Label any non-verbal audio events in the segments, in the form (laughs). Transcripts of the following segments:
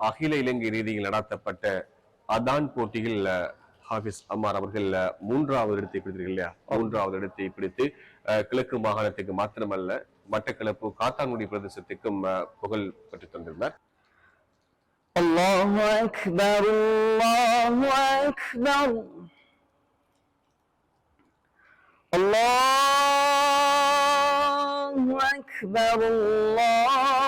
அகில இலங்கை ரீதியில் நடத்தப்பட்ட அதான் போட்டியில் ஹாஃபிஸ் அம்மார் அவர்கள் மூன்றாவது இடத்தை பிடித்திருக்கு இல்லையா? மூன்றாவது இடத்தை பிடித்து கிழக்கு மாகாணத்துக்கு மாத்திரமல்ல மட்டக்களப்பு காத்தான்குடி பிரதேசத்துக்கும் புகழ் பெற்று தந்திருந்தார். அல்லாஹு அக்பர். அல்லாஹு அக்பர் அல்லாஹ்.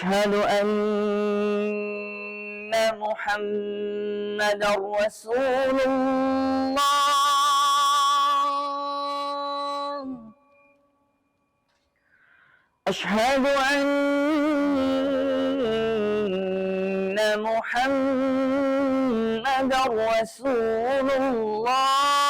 أشهد أن محمدا رسول الله. أشهد أن محمدا رسول الله.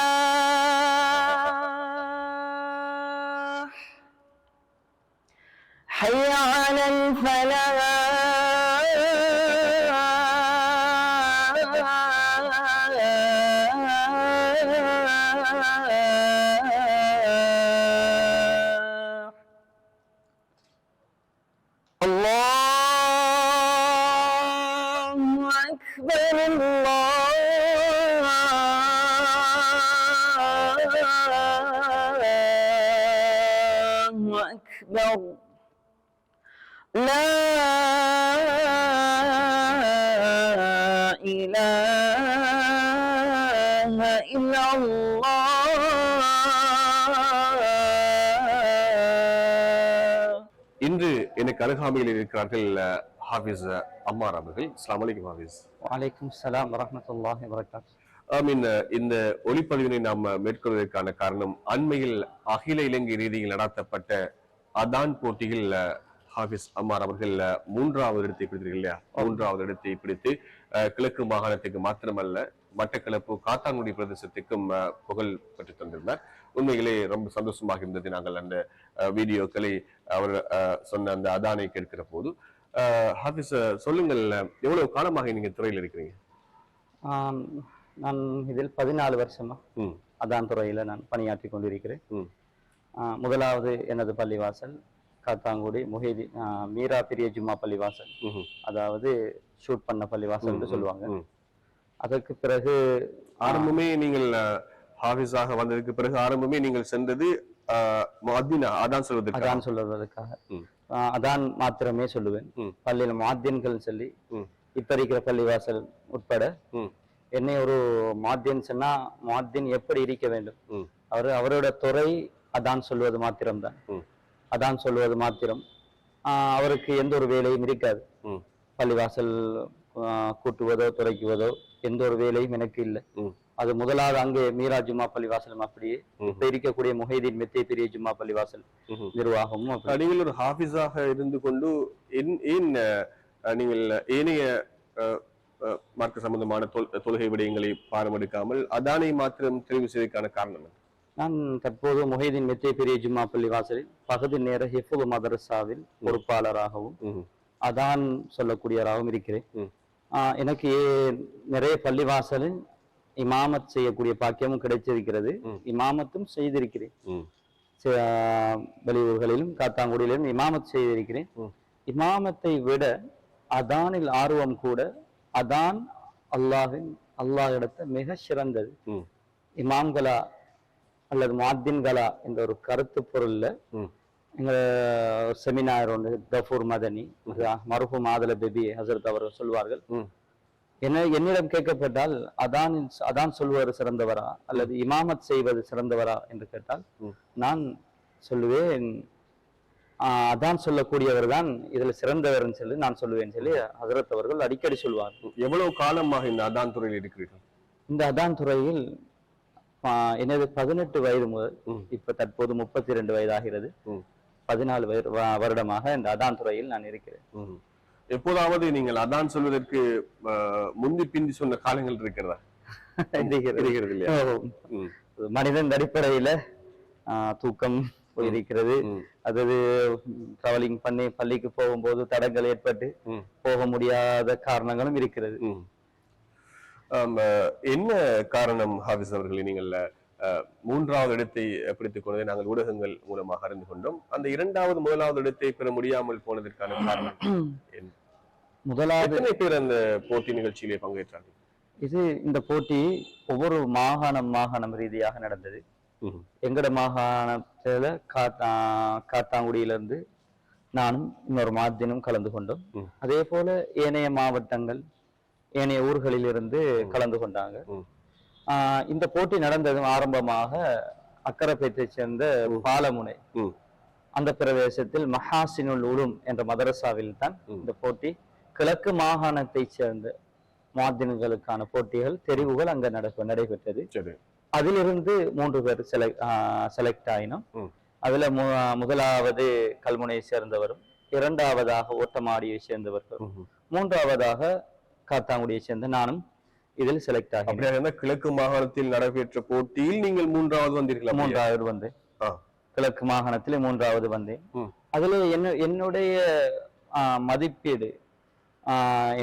أكبر الله أكبر لا إله إلا الله இன்று எனக்கு அருகாமையில் இருக்கிறார்கள் அஹ், ஹாஃபிஸ் அம்மார் அவர்கள். அஸ்லாம் வலைக்கம் ஹாஃபிஸ். வலைக்கும் சலாம் வரமத்துல்லாஹ் வரகாத் மீன் இந்த ஒளிப்பதிவினை நாம் மேற்கொள்வதற்கான காரணம் அண்மையில் அகில இலங்கை ரீதியில் நடாத்தப்பட்ட அதான் போட்டியில் ஹாஃபிஸ் அம்மார் அவர்கள் மூன்றாவது இடத்தை பிடித்தீர்கள் இல்லையா? மூன்றாவது இடத்தை பிடித்து கிழக்கு மாகாணத்துக்கு மாத்திரமல்ல மட்டக்களப்பு காத்தாங்குடி பிரதேசத்துக்கும் புகழ் பெற்று தந்திருந்தார். உண்மைகளே ரொம்ப சந்தோஷமாக இருந்தது நாங்கள் அந்த வீடியோக்களை அவர் சொன்ன அந்த அதானை கேட்கிற போது. ஹாஃபிஸ் சொல்லுங்கள் எவ்வளவு காலமாக நீங்க துறையில் இருக்கிறீங்க? நான் இதில் பதினாலு வருஷமா அதான் துறையில் நான் பணியாற்றி கொண்டிருக்கிறேன். முதலாவது எனது பள்ளிவாசல் காத்தாங்குடி முஹேதி மீரா பெரிய ஜும்மா பள்ளிவாசல். அதாவது ஷூட் பண்ண பள்ளிவாசல் சொல்லுவாங்க. அதற்கு பிறகு ஆரம்பமே நீங்கள் ஹாஃபிஸாக வந்ததுக்கு பிறகு ஆரம்பமே நீங்கள் சென்றது அதான் சொல்வதற்கு அதான் சொல்வதற்காக. அதான் மாத்திரமே சொல்லுவேன். பள்ளியில் மாத்தியன்கள் சொல்லி. இப்ப இருக்கிற பள்ளிவாசல் உட்பட. என்னை ஒரு மாத்தியன் சொன்னா மாத்தியன் எப்படி இருக்க வேண்டும். அவர் அவரோட துறை அதான் சொல்வது மாத்திரம்தான் ம். அதான் சொல்வது மாத்திரம் அவருக்கு எந்த ஒரு வேலையும் இருக்காது. பள்ளிவாசல் கூட்டுவதோ துறைக்குவதோ எந்த ஒரு வேலையும் எனக்கு இல்லை. அது முதலாவது அங்கே மீரா ஜும்மா பள்ளிவாசலும் அப்படியே. இப்ப இருக்கக்கூடிய முஹைதீன் மெத்தே பெரிய ஜும்மா பள்ளிவாசல். நிர்வாகமும் நீங்கள் ஒரு ஹாஃபிஸாக இருந்து கொண்டு ஏன்- நீங்கள் ஏனைய மார்க்க சம்பந்தமான தொழுகை விடயங்களை பாரமெடுக்காமல் அதானை மாத்திரம் தெரிவு செய்வதற்கான காரணம்? நான் தற்போது முஹைதீன் மெத்தே பெரிய ஜும்மா பள்ளிவாசலில் பகுதி நேர ஹிஃபுல் மதரசாவில் பொறுப்பாளராகவும். அதான் சொல்லக்கூடியவராகவும் இருக்கிறேன் எனக்கு நிறைய பள்ளிவாசலில் இமாமத் செய்யக்கூடிய பாக்கியமும் கிடைச்சிருக்கிறது. இமாமத்தும் செய்திருக்கிறேன் வெளியூர்களிலும் காத்தாங்குடியிலும் இமாமத் செய்திருக்கிறேன். இமாமத்தை விட அதானில் ஆர்வம் கூட அதான் அல்லாஹின் அல்லாஹ் இடத்த மிக சிறந்தது. இமாம்களா அல்லது முஅத்தின்களா என்ற ஒரு கருத்து பொருள்ல. எங்க செமினார் ஒன்று கஃபூர் மதனி மருஹூம் ஆதல பேபி ஹசரத் அவர்கள் சொல்வார்கள். என்ன என்னிடம் கேட்கப்பட்டால் அதான் அதான் சொல்வது சிறந்தவரா அல்லது இமாமத் செய்வது சிறந்தவரா என்று கேட்டால். நான் சொல்லுவேன் அதான் சொல்லக்கூடியவர் தான் இதுல சிறந்தவர்னு சொல்லி நான் சொல்லுவேன் சொல்லி ஹசரத் அவர்கள் அடிக்கடி சொல்வார் எவ்வளவு காலமாக இந்த அதான் துறையில் இருக்கிறீர்கள் இந்த அதான் துறையில் எனது பதினெட்டு வயது முதல். இப்ப தற்போது முப்பத்தி ரெண்டு வயதாகிறது. பதினாலு வருடமாக இந்த அதான் துறையில் நான் இருக்கிறேன். எப்போதாவது நீங்கள் அதான் சொல்வதற்கு முந்தி பிந்தி சொன்ன காலங்கள் இருக்கிறதா இருக்கிறது. இருக்கிறது இல்லையா. மனிதன் அடிப்படையில தூக்கம் போயிருக்கிறது ம். அதாவது டிராவலிங் பண்ணி பள்ளிக்கு போகும்போது தடங்கள் ஏற்பட்டு. போக முடியாத காரணங்களும் இருக்கிறது என்ன காரணம் ஹாஃபிஸ் அவர்களே நீங்கள் மூன்றாவது இடத்தை பிடித்துக் கொண்டதை நாங்கள் ஊடகங்கள் மூலமாக அறிந்து கொண்டோம் அந்த இரண்டாவது முதலாவது இடத்தை பெற முடியாமல் போனதற்கான காரணம் (clears throat) என்ன? முதலாவது பேர் அந்த போட்டி நிகழ்ச்சியிலே பங்கேற்றார்கள் இது இந்த போட்டி ஒவ்வொரு மாகாணம் மாகாணம் ரீதியாக நடந்தது. எங்கட மாகாணத்துல காத்தா காத்தாங்குடியிலிருந்து நானும் இன்னொரு மாதினும் கலந்து கொண்டோம். அதே போல ஏனைய மாவட்டங்கள் ஏனைய ஊர்களில் இருந்து கலந்து கொண்டாங்க இந்த போட்டி நடந்ததும் ஆரம்பமாக அக்கரப்பேட்டை சேர்ந்த பாலமுனை. அந்த பிரதேசத்தில் மஹாசினுல் உலும் என்ற மதரசாவில் தான். இந்த போட்டி கிழக்கு மாகாணத்தைச் சேர்ந்த மாதின்களுக்கான போட்டிகள் தெரிவுகள் அங்க நட நடைபெற்றது அதிலிருந்து மூன்று பேர் செலக்ட் செலக்ட் ஆயினோம். அதுல முதலாவது கல்முனையை சேர்ந்தவரும் இரண்டாவதாக ஓட்டமாடியை சேர்ந்தவர்கள் ம். மூன்றாவதாக காத்தாங்குடியை சேர்ந்த நானும் இதில் செலக்ட் இருந்தால் கிழக்கு மாகாணத்தில் நடைபெற்ற போட்டியில் நீங்கள் மூன்றாவது வந்தீர்களா? மூன்றாவது வந்தேன் ஆ. கிழக்கு மாகாணத்திலே மூன்றாவது வந்தேன். அதுல என்ன என்னுடைய மதிப்பீடு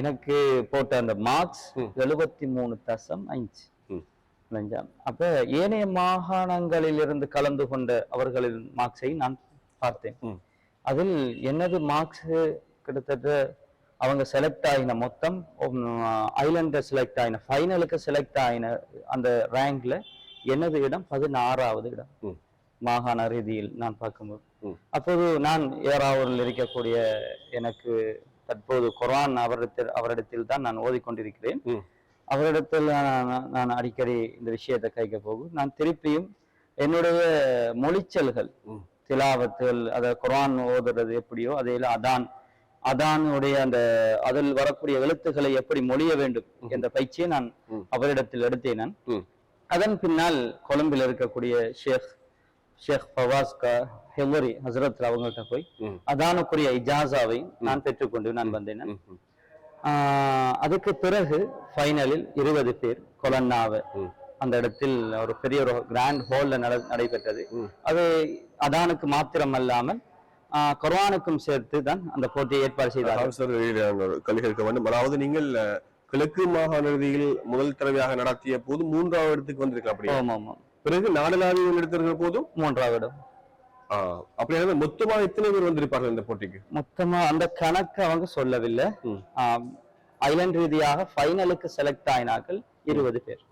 எனக்கு போட்ட அந்த மார்க்ஸ். எழுபத்தி மூணு தசம். நெஞ்சாம். அப்ப ஏனைய மாகாணங்களில் இருந்து கலந்து கொண்ட அவர்களின் மார்க்ஸை நான் பார்த்தேன். அதில் எனது மார்க்ஸ் கிட்டத்தட்ட அவங்க செலக்ட் ஆகின மொத்தம் ஐலண்ட செலக்ட் ஆகின ஃபைனலுக்கு செலக்ட் ஆகின அந்த ரேங்க்ல எனது இடம் பதினாறாவது இடம். மாகாண ரீதியில் நான் பார்க்கும்போது. அப்போது நான் ஏறாவூரில் இருக்கக்கூடிய எனக்கு தற்போது குர்ஆன் அவரிடத்தில் அவரிடத்தில் தான் நான் ஓதிக்கொண்டிருக்கிறேன். அவரிடத்தில் நான் அடிக்கடி இந்த விஷயத்தை கைக்க போகும் நான் திருப்பியும் என்னுடைய மொழிச்சல்கள் ம். திலாவத்துகள் அத குர்ஆன் ஓதுறது எப்படியோ அதையில அதான் அதானுடைய அந்த அதில் வரக்கூடிய எழுத்துக்களை எப்படி மொழிய வேண்டும். என்ற பயிற்சியை நான். அவரிடத்தில் எடுத்தேன் நான். அதன் பின்னால் கொழும்பில் இருக்கக்கூடிய ஷேக் ஷேக் ஃபவாஸ் கா ஹெவரி ஹசரத் அவங்கள்ட்ட போய். அதானுக்குரிய இஜாசாவை நான் பெற்றுக்கொண்டு நான் வந்தேன் அதுக்கு பிறகு ஃபைனலில் இருபது பேர் கொலன்னாவை. அந்த இடத்தில் ஒரு பெரிய ஒரு கிராண்ட் ஹால்ல நட நடைபெற்றது. அது அதானுக்கு மாத்திரம் அல்லாமல் ஆஹ் குர்ஆனுக்கும் சேர்த்து தான் அந்த போட்டியை ஏற்பாடு கேள்வி கேட்க வேண்டும். அதாவது நீங்கள் கிழக்கு மாகாண இறுதியில் முதல் தடவையாக நடத்திய போது மூன்றாவது இடத்துக்கு வந்திருக்கலாம் ஆமாம் பிறகு நாடளாவிய எடுத்திருக்கிற போதும்? மூன்றாவது இடம். ஆஹ், அப்படியாக மொத்தமா எத்தனை பேர் வந்திருப்பார்கள் இந்த போட்டிக்கு? மொத்தமா அந்த கணக்கு அவங்க சொல்லவில்லை. ஐலண்ட் ரீதியாக ஃபைனலுக்கு செலக்ட் ஆயினார்கள் இருபது பேர்.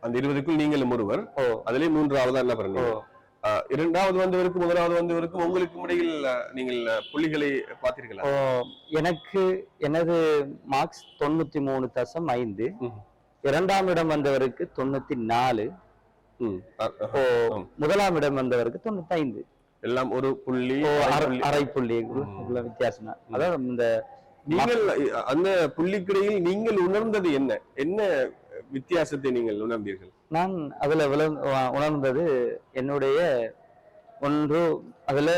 அந்த இருபதுக்குள் நீங்களும் ஒருவர். ஓ. அதிலே மூன்றாவது என்ன ஆஹ், இரண்டாவது வந்தவருக்கும் முதலாவது வந்தவருக்கும் உங்களுக்கு இடையில் நீங்கள் புள்ளிகளை பார்த்தீர்களா? எனக்கு எனது மார்க்ஸ் தொண்ணூத்தி மூணு தசம் ஐந்து. இரண்டாம் இடம் வந்தவருக்கு தொண்ணூத்தி நாலு. முதலாம் இடம் வந்தவருக்கு தொண்ணூத்தி ஐந்து. எல்லாம் ஒரு புள்ளி அரை புள்ளி. வித்தியாசம் அதாவது இந்த நீங்கள் அந்த புள்ளிக்கிடையில் நீங்கள் உணர்ந்தது என்ன என்ன வித்தியாசத்தை நீங்கள் உணர்ந்தீர்கள் நான் அதுல உணர்ந்தது என்னுடைய ஒன்று அதுல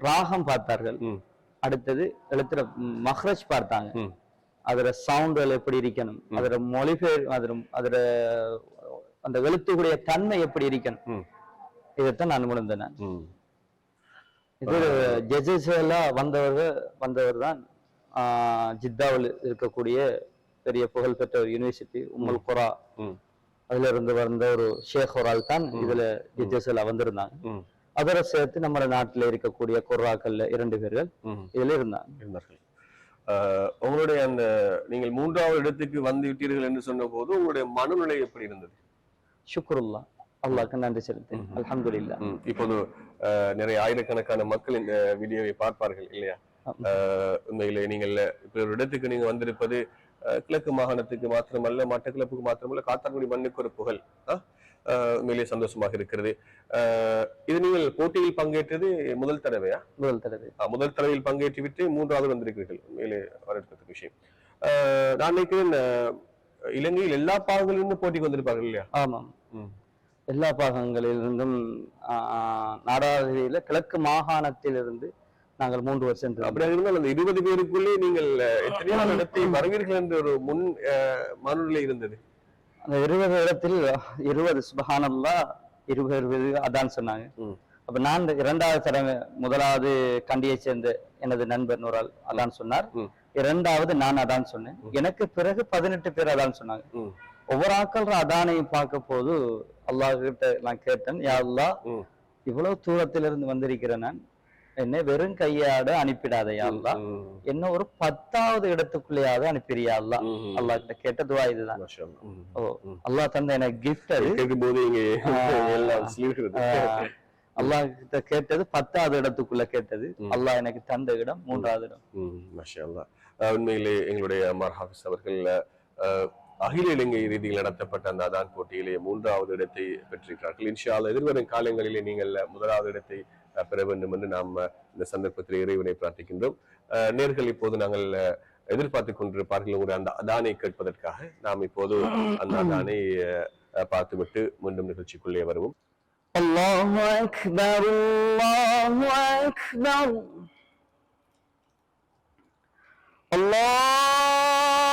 ராகம் பார்த்தார்கள். அடுத்தது எழுத்துற மஹ்ரஜ் பார்த்தாங்க. அதுல சவுண்டுகள் எப்படி இருக்கணும் ம். அதுல மொழிபெயர் அதுல அதுல அந்த எழுத்துக்குடைய தன்மை எப்படி இருக்கணும். இதைத்தான் நான் உணர்ந்தேன். இது ஜட்ஜஸ் எல்லாம் வந்தவர் வந்தவர் தான் ஜித்தாவில் இருக்கக்கூடிய பெரிய புகழ்பெற்ற ஒரு யூனிவர்சிட்டி உம்முல் குரா. அதுல இருந்து வந்த ஒரு ஷேக் ஒரு ஆள் தான் இதுல ஜட்ஜஸ் எல்லாம் வந்திருந்தாங்க. அதோட சேர்த்து நம்ம நாட்டுல இருக்கக்கூடிய குர்ராக்கள்ல இரண்டு பேர்கள். இதுல இருந்தாங்க. இருந்தார்கள். உங்களுடைய அந்த நீங்கள் மூன்றாவது இடத்துக்கு வந்து விட்டீர்கள் என்று சொன்ன போது உங்களுடைய மனநிலை எப்படி இருந்தது? ஷுக்ருல்லா. அல்லாஹ்க்கு நன்றி செலுத்து அல்ஹம்துலில்லாஹ். ம். இப்போது நிறைய ஆயிரக்கணக்கான மக்கள் இந்த வீடியோவை பார்ப்பார்கள் இல்லையா? உண்மையிலே நீங்கள் இப்ப ஒரு இடத்துக்கு நீங்க வந்திருப்பது கிழக்கு மாகாணத்துக்கு மாத்திரமல்ல மட்டக்கிழப்புக்கு மாத்திரமல்ல காத்தான்குடி மண்ணுக்கு ஒரு புகழ். ஆ? அஹ், உண்மையிலே சந்தோஷமாக இருக்கிறது. இது நீங்கள் போட்டியில் பங்கேற்றது முதல் தடவையா? முதல் தடவை. முதல் தடவையில் பங்கேற்று விட்டு மூன்றாவது வந்திருக்கிறீர்கள். உண்மையிலே வரவேற்கத்தக்க விஷயம். நான் நினைக்கிறேன் இலங்கையில் எல்லா பாகங்களிலிருந்து போட்டிக்கு வந்திருப்பார்கள் இல்லையா? ஆமாம். எல்லா பாகங்களிலிருந்தும் நாடாளுமன்ற கிழக்கு மாகாணத்திலிருந்து நாங்கள் மூன்று வருஷம். அப்படியாக இருந்தால் அந்த இருபது பேருக்குள்ளே நீங்கள் எத்தனையோ இடத்தை வருவீர்கள் என்ற ஒரு முன் மனநிலை இருந்தது அந்த இருபது இடத்தில் இருபது சுபஹானல்லா இருபது இருபது அதான் சொன்னாங்க. அப்ப நான் இரண்டாவது தடவை முதலாவது கண்டியை சேர்ந்த எனது நண்பர் நூறால் அதான் சொன்னார். இரண்டாவது நான் அதான் சொன்னேன் எனக்கு பிறகு பதினெட்டு பேர் அதான் சொன்னாங்க. ஒவ்வொரு ஆக்கள் அதானையும் பார்க்க போது அல்லாஹ் கிட்ட நான் கேட்டேன் யா அல்லாஹ் ம். இவ்வளவு தூரத்திலிருந்து வந்திருக்கிறேன் நான் என்னை வெறும் கையாட அனுப்பிடாத ம். என்ன ஒரு பத்தாவது இடத்துக்குள்ளேயாவது அனுப்பிறியா. ம். அல்லாஹ் கிட்ட கேட்ட துவா இதுதான். ஓ. அல்லாஹ் தந்த எனக்கு கிஃப்ட் அது (laughs) அல்லாஹ் கிட்ட கேட்டது பத்தாவது இடத்துக்குள்ள கேட்டது. அல்லாஹ் எனக்கு தந்த இடம் மூன்றாவது இடம் உண்மையிலே எங்களுடைய அமர் ஹாஃபிஸ் அவர்கள் அகில இலங்கை ரீதியில் நடத்தப்பட்ட அந்த அதான் போட்டியிலே மூன்றாவது இடத்தை பெற்றிருக்கிறார்கள் இன்ஷா அல்லாஹ் எதிர்வரும் காலங்களிலே நீங்கள் முதலாவது இடத்தை அஹ், பெற வேண்டும் என்று நாம் அஹ், இந்த சந்தர்ப்பத்தில் இறைவனை பிரார்த்திக்கின்றோம் அஹ், நேர்கள் இப்போது நாங்கள் அஹ், எதிர்பார்த்து கொண்டிருப்பார்கள் உங்களுடைய அந்த அதானை கேட்பதற்காக நாம் இப்போது அந்த அதானை அஹ், அஹ், பார்த்துவிட்டு மீண்டும் நிகழ்ச்சிக்குள்ளே வருவோம் الله أكبر الله أكبر الله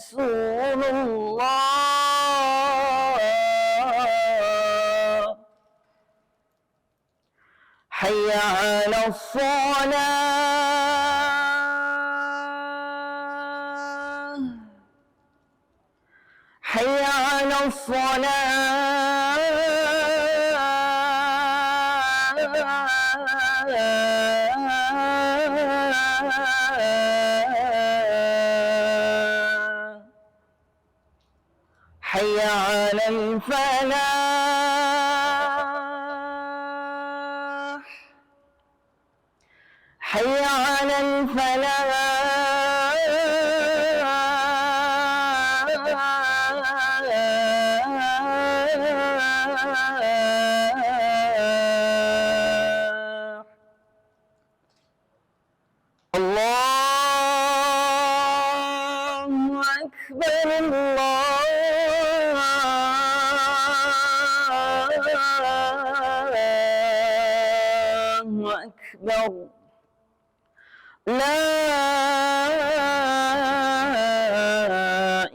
رسول الله. حي على الصلاة. حي على الصلاة. أكبر لا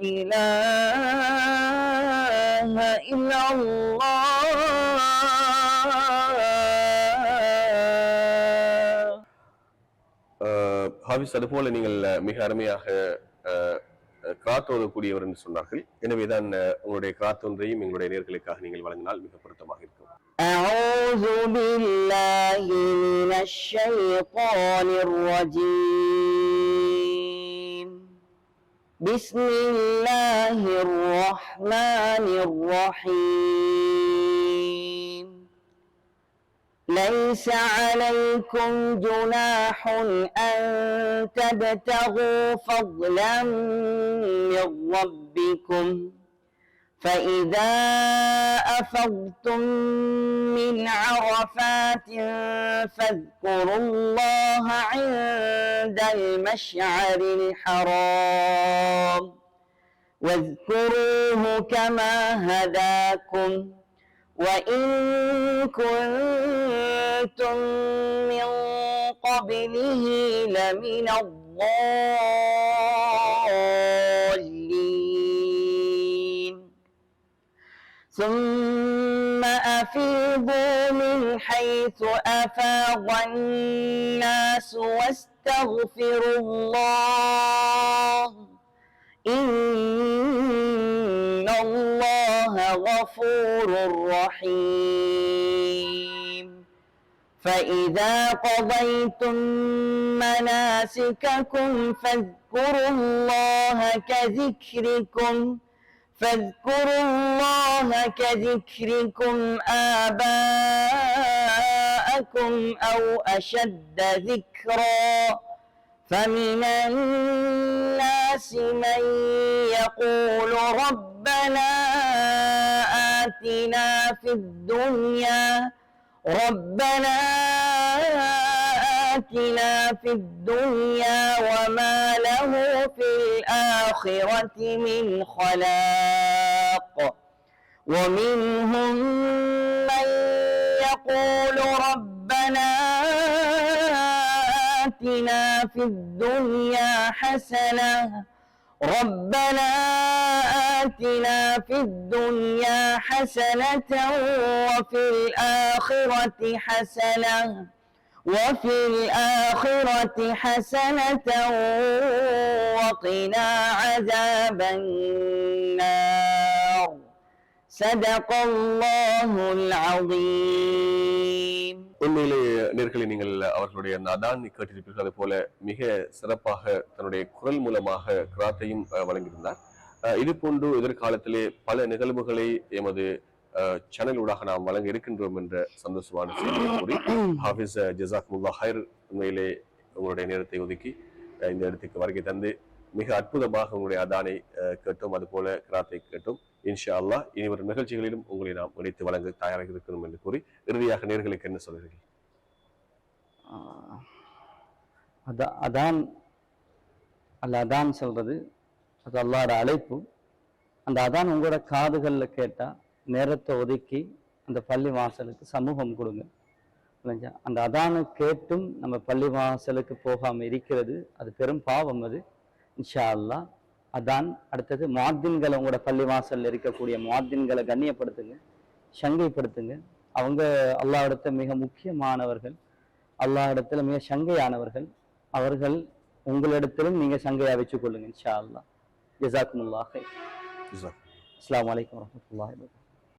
إله إلا الله அஹ், ஹாஃபிஸ் அது போல நீங்கள் அஹ், மிக அருமையாக அஹ், அஹ், கிராத் ஓதக்கூடியவர் என்று சொன்னார்கள் எனவேதான் அஹ், உங்களுடைய கிராத் ஒன்றையும் எங்களுடைய நேர்களுக்காக நீங்கள் வழங்கினால் மிக பொருத்தமாக இருக்கும் أعوذ بالله من الشيطان الرجيم بسم الله الرحمن الرحيم ليس عليكم جناح أن تبتغوا فضلا من ربكم. فإذا أفضتم من عرفات فاذكروا الله عند المشعر الحرام واذكروه كما هداكم. وإن كنتم من قبله لمن الضالين ثم أفيضوا من حيث أفاض الناس واستغفروا الله إن غفور رحيم. فإذا قضيتم مناسككم فاذكروا الله كذكركم فاذكروا الله كذكركم آباءكم أو أشد ذكرًا. فمن الناس من يقول ربنا آتنا في الدنيا ربنا آتنا في الدنيا وما له في الآخرة من خلاق ومنهم من يقول ربنا آتنا في الدنيا حسنة ربنا آتنا في الدنيا حسنة وفي الآخرة حسنة وفي الآخرة حسنة وقنا عذاب النار. صدق الله العظيم. உண்மையிலே நேர்களை நீங்கள் அவர்களுடைய நதான் கேட்டிருப்பீர்கள். அது போல மிக சிறப்பாக தன்னுடைய குரல் மூலமாக கிராத்தையும் வழங்கியிருந்தார். இது போன்று எதிர்காலத்திலே பல நிகழ்வுகளை எமது சேனல் ஊடாக நாம் வழங்க இருக்கின்றோம் என்ற சந்தோஷமான செய்தியை கூறி ஹாஃபிஸ் ஜசாக்முல்லா ஹைர் உண்மையிலே உங்களுடைய நேரத்தை ஒதுக்கி இந்த இடத்துக்கு வருகை தந்து மிக அற்புதமாக உங்களுடைய அதானை கேட்டும். அது போல கிராத்தை கேட்டும். இன்ஷா அல்லாஹ் இனி வரும் நிகழ்ச்சிகளிலும் உங்களை நாம் இணைத்து வழங்க தயாராக இருக்கிறோம் என்று கூறி இறுதியாக நேர்களுக்கு என்ன சொல்கிறீர்கள் அதான் அதான் அல்ல அதான் சொல்றது அது அல்லாட அழைப்பு. அந்த அதான் உங்களோட காதுகளில் கேட்டா நேரத்தை ஒதுக்கி அந்த பள்ளி வாசலுக்கு சமூகம் கொடுங்க. இல்லைங்களா அந்த அதானை கேட்டும் நம்ம பள்ளி வாசலுக்கு போகாமல் இருக்கிறது. அது பெரும் பாவம் அது. இன்ஷா அல்லாஹ் அதான் அடுத்தது முவாத்தின்களை உங்களோட பள்ளி வாசல்ல இருக்கக்கூடிய முவாத்தின்களை கண்ணியப்படுத்துங்க சங்கைப்படுத்துங்க. அவங்க அல்லாஹ் இடத்த மிக முக்கியமானவர்கள் அல்லாஹ் இடத்துல மிக சங்கையானவர்கள். அவர்கள் உங்களிடத்திலும் நீங்க சங்கையா வச்சுக் கொள்ளுங்க இன்ஷா அல்லாஹ் ஜசாக்குமுல்லாஹ் அலைக்கும் வரஹ்மத்துல்லாஹி வபரகாத்துஹு